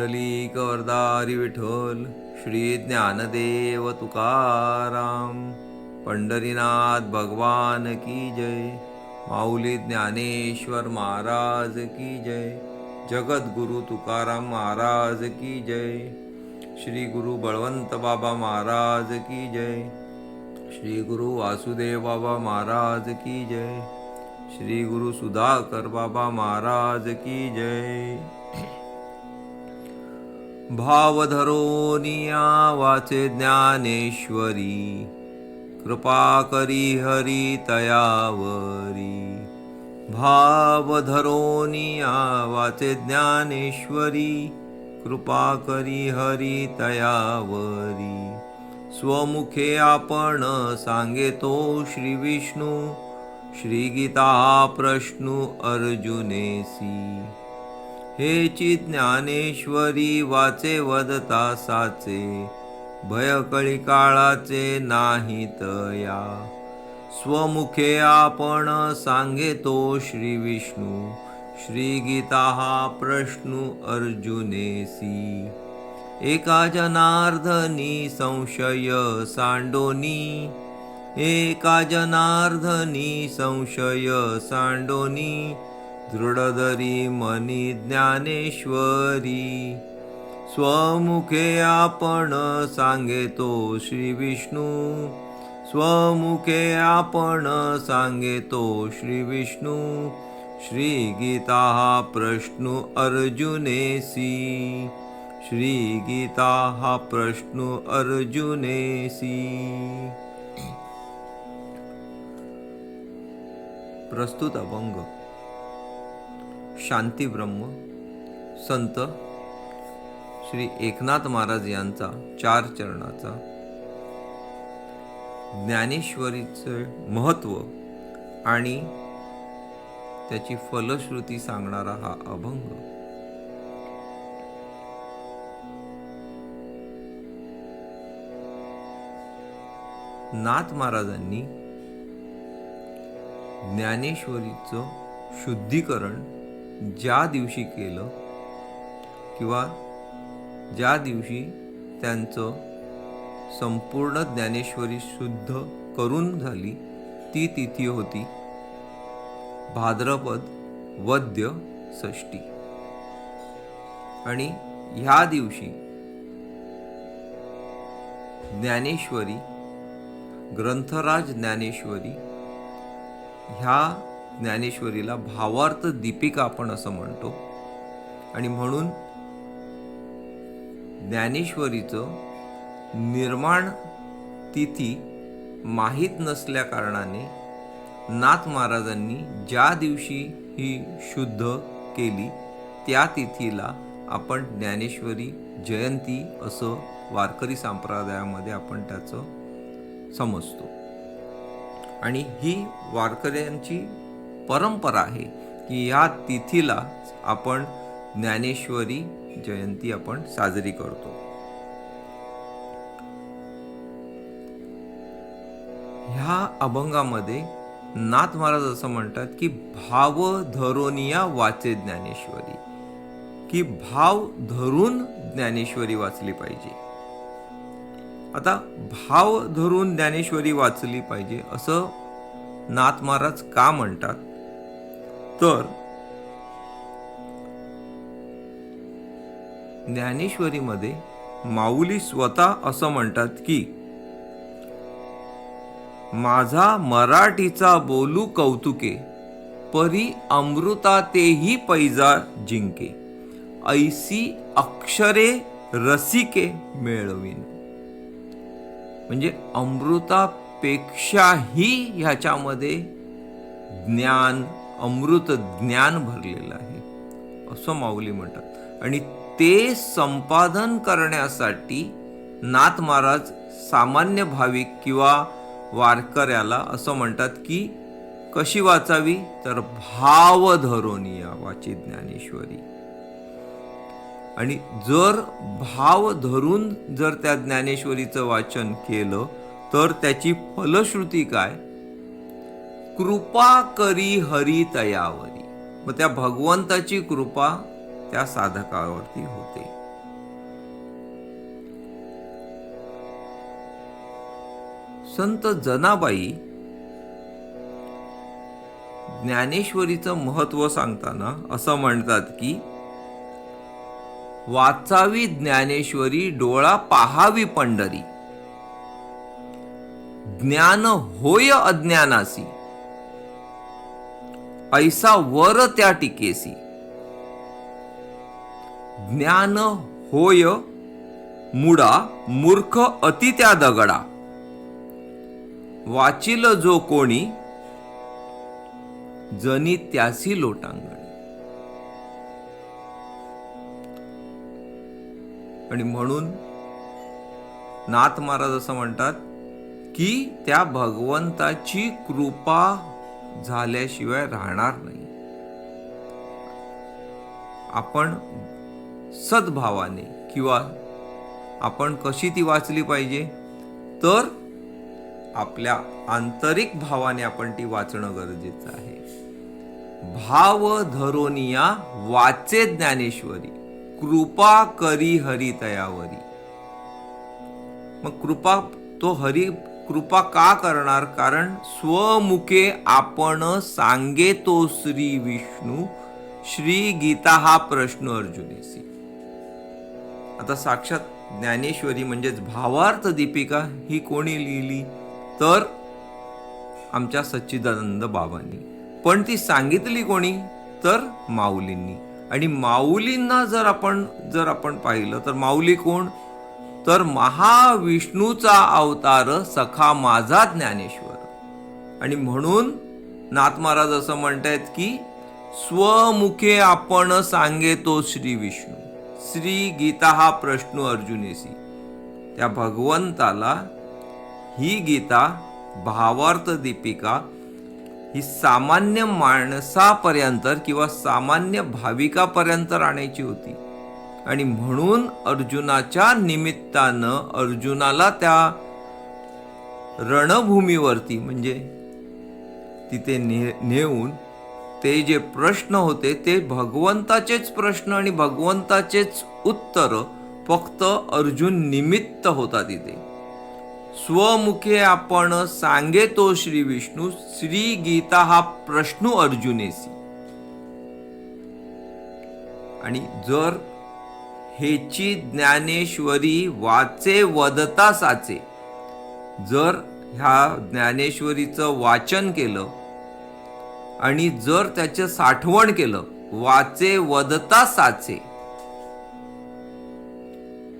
पुंडलिक वरदारी विठ्ठल श्री ज्ञानदेव तुकाराम. पंढरीनाथ भगवान की जय. माऊली ज्ञानेश्वर महाराज की जय. जगद्गुरु तुकाराम महाराज की जय. श्री गुरु बळवंत बाबा महाराज की जय. श्री गुरु वासुदेव बाबा महाराज की जय. श्री गुरु सुधाकर बाबा महाराज की जय. भावधरोनिया वाचे ज्ञानेश्वरी कृपा करी हरी तयावरी. भावधरोनिया वाचे ज्ञानेश्वरी कृपा करी हरी तयावरी. स्वमुखे आपण सांगेतो श्री विष्णू श्रीगीता गीता प्रश्नू अर्जुनेसी. हेची ज्ञानेश्वरी वाचे वदता साचे भयकळी काळाचे नाही तया स्वमुखे आपण सांगेतो श्री विष्णू श्री गीता हा प्रश्नू अर्जुनेसी. एका जनार्दनी संशय सांडोनी एका जनार्दनी संशय सांडोनी दृढधरी मनी ज्ञानेश्वरी. स्वमुखे आपण सांगेतो श्री विष्णू. स्वमुखे आपण सांगेतो श्री विष्णू. श्री गीता हा प्रश्न अर्जुनेसी. श्री गीता हा प्रश्न अर्जुनेसी. प्रस्तुत अभंग. शांती ब्रह्म संत श्री एकनाथ महाराज यांचा चार चरणाचा ज्ञानेश्वरीचं महत्त्व आणि त्याची फलश्रुती सांगणारा हा अभंग. नाथ महाराजांनी ज्ञानेश्वरीचं शुद्धीकरण ज्या दिवशी केलं किंवा ज्या दिवशी त्यांचं संपूर्ण ज्ञानेश्वरी शुद्ध करून झाली ती तिथी होती भाद्रपद वद्य षष्टी आणि ह्या दिवशी ज्ञानेश्वरी ग्रंथराज ज्ञानेश्वरी ह्या ज्ञानेश्वरीला भावार्थ दीपिका आपण असं म्हणतो. आणि म्हणून ज्ञानेश्वरीचं निर्माण तिथी माहीत नसल्या कारणाने नाथ महाराजांनी ज्या दिवशी ही शुद्ध केली त्या तिथीला आपण ज्ञानेश्वरी जयंती असं वारकरी संप्रदायामध्ये आपण त्याचं समजतो. आणि ही वारकऱ्यांची परंपरा आहे की या तिथीला आपण ज्ञानेश्वरी जयंती आपण साजरी करतो. ह्या अभंगामध्ये नाथ महाराज असं म्हणतात की भाव धरोनिया वाचे ज्ञानेश्वरी. की भाव धरून ज्ञानेश्वरी वाचली पाहिजे. आता भाव धरून ज्ञानेश्वरी वाचली पाहिजे असं नाथ महाराज का म्हणतात? तर ज्ञानेश्वरीमध्ये माऊली स्वतः असं म्हणतात की माझा मराठीचा बोलू कौतुके परी अमृता तेही पैजा जिंके ऐसी अक्षरे रसिके मिळवीन. म्हणजे अमृतापेक्षाही ह्याच्यामध्ये ज्ञान अमृत ज्ञान भरलेलं आहे असं माऊली म्हणतात. आणि ते संपादन करण्यासाठी नाथ महाराज सामान्य भाविक किंवा वारकऱ्याला असं म्हणतात की कशी वाचावी? तर भाव धरोनिया वाची ज्ञानेश्वरी. आणि जर भाव धरून जर त्या ज्ञानेश्वरीचं वाचन केलं तर त्याची फलश्रुती काय? कृपा करी हरी तयावरी. मग त्या भगवंताची कृपा त्या साधकावरती होते. संत जनाबाई ज्ञानेश्वरीचं महत्त्व सांगताना असं म्हणतात की वाचावी ज्ञानेश्वरी डोळा पाहावी पंढरी. ज्ञान होय अज्ञानासी. ऐसा वर त्या टिकेसी. ज्ञान होय मुडा मूर्ख अति त्या दगडा. वाचिल जो कोणी जनी त्यासी लोटांगण. आणि म्हणून नाथ महाराज असं म्हणतात की त्या भगवंताची कृपा झाल्याशिवाय राहणार नाही. आपण सद्भावाने किंवा आपण कशी ती वाचली पाहिजे? तर आपल्या आंतरिक भावाने आपण ती वाचणं गरजेचं आहे. भाव धरोनिया वाचे ज्ञानेश्वरी कृपा करी हरी तयावरी मग कृपा तो हरी कृपा का करणार? कारण स्वमुखे आपण सांगे तो श्री विष्णू श्री गीता हा प्रश्न अर्जुनेसी. आता साक्षात ज्ञानेश्वरी म्हणजेच भावार्थ दीपिका ही कोणी लिहिली? तर आमच्या सच्चिदानंद बाबांनी. पण ती सांगितली कोणी? तर माऊलींनी. आणि माऊलींना जर आपण जर आपण पाहिलं तर माऊली कोण? तर महाविष्णूचा अवतार सखा माझा ज्ञानेश्वर. आणि म्हणून नाथ महाराज असं म्हणतायत की स्वमुखे आपण सांगे तो श्री विष्णू. श्री गीता हा प्रश्न अर्जुनेसी. त्या भगवंताला ही गीता भावार्थ दीपिका ही सामान्य माणसापर्यंत किंवा सामान्य भाविकापर्यंत आणायची होती. आणि म्हणून अर्जुनाच्या निमित्तानं अर्जुनाला त्या रणभूमीवरती म्हणजे तिथे ने नेऊन ते जे प्रश्न होते ते भगवंताचेच प्रश्न आणि भगवंताचेच उत्तर फक्त अर्जुन निमित्त होता तिथे. स्वमुखे आपण सांगेतो श्री विष्णू श्री गीता हा प्रश्न अर्जुनेसी. आणि जर हेची ज्ञानेश्वरी वाचे वदता साचे. जर ह्या ज्ञानेश्वरीचं वाचन केलं आणि जर त्याचं साठवण केलं वाचे वदता साचे.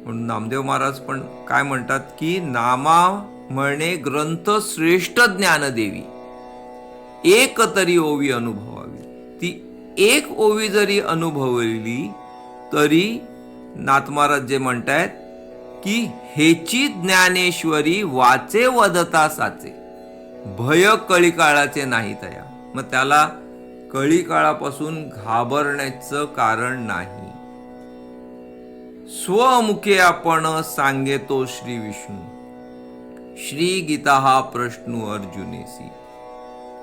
म्हणून नामदेव महाराज पण काय म्हणतात की नामा म्हणे ग्रंथ श्रेष्ठ ज्ञानदेवी. एक तरी ओवी अनुभवावी. ती एक ओवी जरी अनुभवली तरी नाथ महाराज जे म्हणतायत की हेची ज्ञानेश्वरी वाचे वदता साचे. भय कळीकाळाचे नाही तया. मग त्याला कळीकाळापासून घाबरण्याचं कारण नाही. स्वमुखे आपण सांगेतो श्री विष्णू. श्री गीता हा प्रश्न अर्जुनेसी.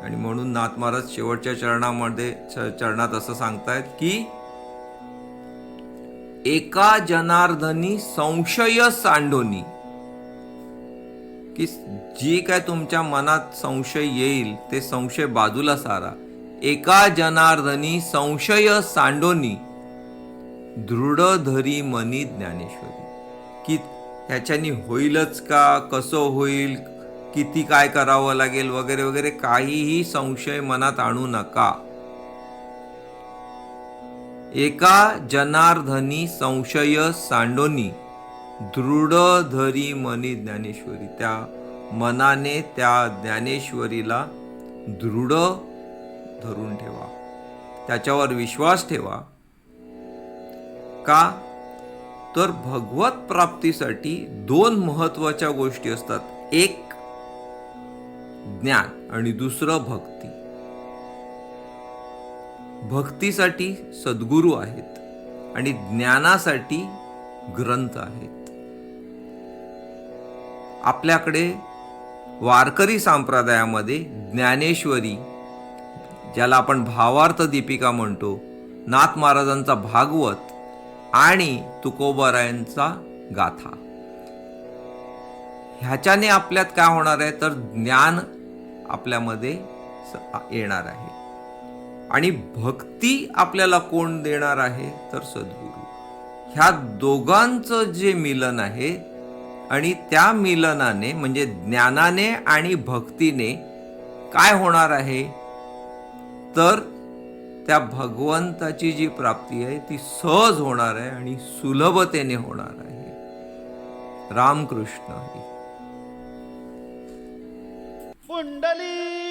आणि म्हणून नाथ महाराज शेवटच्या चरणामध्ये चरणात असं सांगतायत की एका जनार्दनी संशय सांडोनी. की जी काय तुमच्या मनात संशय येईल ते संशय बाजूला सारा. एका जनार्दनी संशय सांडोनी. दृढ धरी मनी ज्ञानेश्वरी. की ह्याच्यानी होईलच का कसं होईल किती काय करावं लागेल वगैरे वगैरे काहीही संशय मनात आणू नका. एका जनार्दनी संशय सांडोनी दृढ धरी मनी ज्ञानेश्वरी. त्या मनाने त्या ज्ञानेश्वरीला दृढ धरून ठेवा. त्याच्यावर विश्वास ठेवा. का? तर भगवत प्राप्तीसाठी दोन महत्त्वाच्या गोष्टी असतात. एक ज्ञान आणि दुसरं भक्ती. भक्तीसाठी सद्गुरू आहेत आणि ज्ञानासाठी ग्रंथ आहेत. आपल्याकडे वारकरी संप्रदायामध्ये ज्ञानेश्वरी ज्याला आपण भावार्थ दीपिका म्हणतो नाथ महाराजांचा भागवत आणि तुकोबारायांचा गाथा. ह्याच्याने आपल्यात काय होणार आहे? तर ज्ञान आपल्यामध्ये येणार आहे. आणि भक्ती आपल्याला कोण देणार आहे? तर सद्गुरू. ह्या दोघांचं जे मिलन आहे आणि त्या मिलनाने म्हणजे ज्ञानाने आणि भक्तीने काय होणार आहे? तर त्या भगवंताची जी प्राप्ती आहे ती सहज होणार आहे आणि सुलभतेने होणार आहे. रामकृष्ण. पुंडली